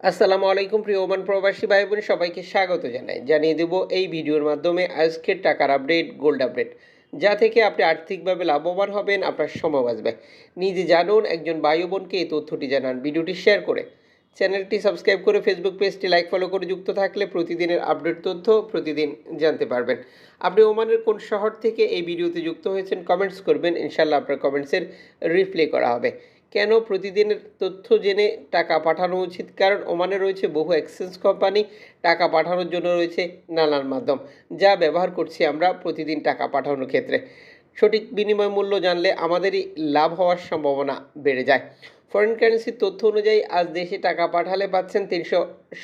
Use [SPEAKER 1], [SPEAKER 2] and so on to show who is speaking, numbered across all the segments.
[SPEAKER 1] আসসালামু আলাইকুম প্রিয় ওমান প্রবাসী ভাই বোন সবাইকে স্বাগত জানাই। জানিয়ে দেব এই ভিডিওর মাধ্যমে আজকের টাকার আপডেট, গোল্ড আপডেট, যা থেকে আপনি আর্থিকভাবে লাভবান হবেন, আপনার সময় বাঁচবে। নিজে জানুন, একজন ও বোনকে এই তথ্যটি জানান, ভিডিওটি শেয়ার করে। চ্যানেলটি সাবস্ক্রাইব করে ফেসবুক পেজটি লাইক, ফলো করে যুক্ত থাকলে প্রতিদিনের আপডেট তথ্য প্রতিদিন জানতে পারবেন। আপনি ওমানের কোন শহর থেকে এই ভিডিওতে যুক্ত হয়েছেন, কমেন্টস করবেন। ইনশাল্লাহ আপনার কমেন্টসের রিপ্লে করা হবে। কেন প্রতিদিনের তথ্য জেনে টাকা পাঠানো উচিত? কারণ ওমানে রয়েছে বহু এক্সচেঞ্জ কোম্পানি টাকা পাঠানোর জন্য রয়েছে নানান মাধ্যম, যা ব্যবহার করছি আমরা প্রতিদিন টাকা পাঠানোর ক্ষেত্রে। সঠিক বিনিময় মূল্য জানলে আমাদেরই লাভ হওয়ার সম্ভাবনা বেড়ে যায়। ফরেন কারেন্সির তথ্য অনুযায়ী আজ দেশে টাকা পাঠালে পাচ্ছেন তিনশো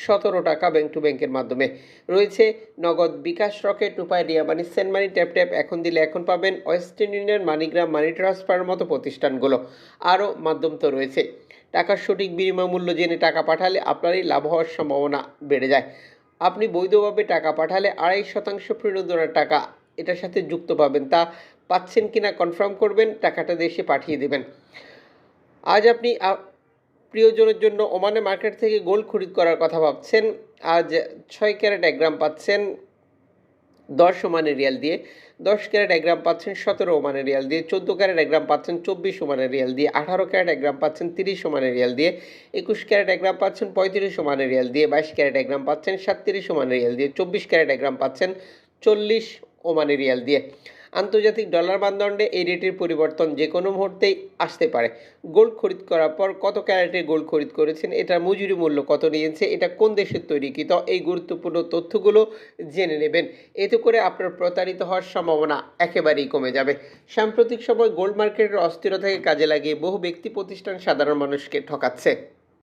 [SPEAKER 1] সতেরো টাকা ব্যাংক টু ব্যাংকের মাধ্যমে। রয়েছে Nagad bKash Rocket Upay Ria money, sent money, tap tap, এখন দিলে এখন পাবেন ওয়েস্টার্ন ইউনিয়ন মানিগ্রাম মানি ট্রান্সফারের মতো প্রতিষ্ঠানগুলো। আরও মাধ্যম তো রয়েছে। টাকার সঠিক বিনিময় মূল্য জেনে টাকা পাঠালে আপনারই লাভ হওয়ার সম্ভাবনা বেড়ে যায়। আপনি বৈধভাবে টাকা পাঠালে আড়াই শতাংশ প্রণোদনার টাকা এটার সাথে যুক্ত পাবেন। তা পাচ্ছেন কিনা কনফার্ম করবেন, টাকাটা দেশে পাঠিয়ে দেবেন। আজ আপনি প্রিয়জনের জন্য ওমানে মার্কেট থেকে গোল্ড খরিদ করার কথা ভাবছেন। আজ ছয় ক্যারেট এক গ্রাম পাচ্ছেন দশ ওমানের রিয়াল দিয়ে। দশ ক্যারেট এক গ্রাম পাচ্ছেন সতেরো ওমানের রিয়াল দিয়ে। চোদ্দ ক্যারেট এক গ্রাম পাচ্ছেন চব্বিশ ওমানের রিয়াল দিয়ে। আঠারো ক্যারেট এক গ্রাম পাচ্ছেন তিরিশ ওমানের রিয়াল দিয়ে। একুশ ক্যারেট এক গ্রাম পাচ্ছেন পঁয়ত্রিশ ওমানের রিয়াল দিয়ে। বাইশ ক্যারেট এক গ্রাম পাচ্ছেন সাতত্রিশ ওমানের রিয়াল দিয়ে। চব্বিশ ক্যারেট এক গ্রাম পাচ্ছেন চল্লিশ ওমানের রিয়াল দিয়ে। আন্তর্জাতিক ডলার মানদণ্ডে এই রেটের পরিবর্তন যে কোনো মুহূর্তেই আসতে পারে। গোল্ড খরিদ করার পর কত ক্যারেটের গোল্ড খরিদ করেছেন এটার মজুরি মূল্য কত নিয়েছে, এটা কোন দেশের তৈরিকৃত এই গুরুত্বপূর্ণ তথ্যগুলো জেনে নেবেন। এতে করে আপনার প্রতারিত হওয়ার সম্ভাবনা একেবারেই কমে যাবে। সাম্প্রতিক সময় গোল্ড মার্কেটের অস্থিরতাকে কাজে লাগিয়ে বহু ব্যক্তি প্রতিষ্ঠান সাধারণ মানুষকে ঠকাচ্ছে।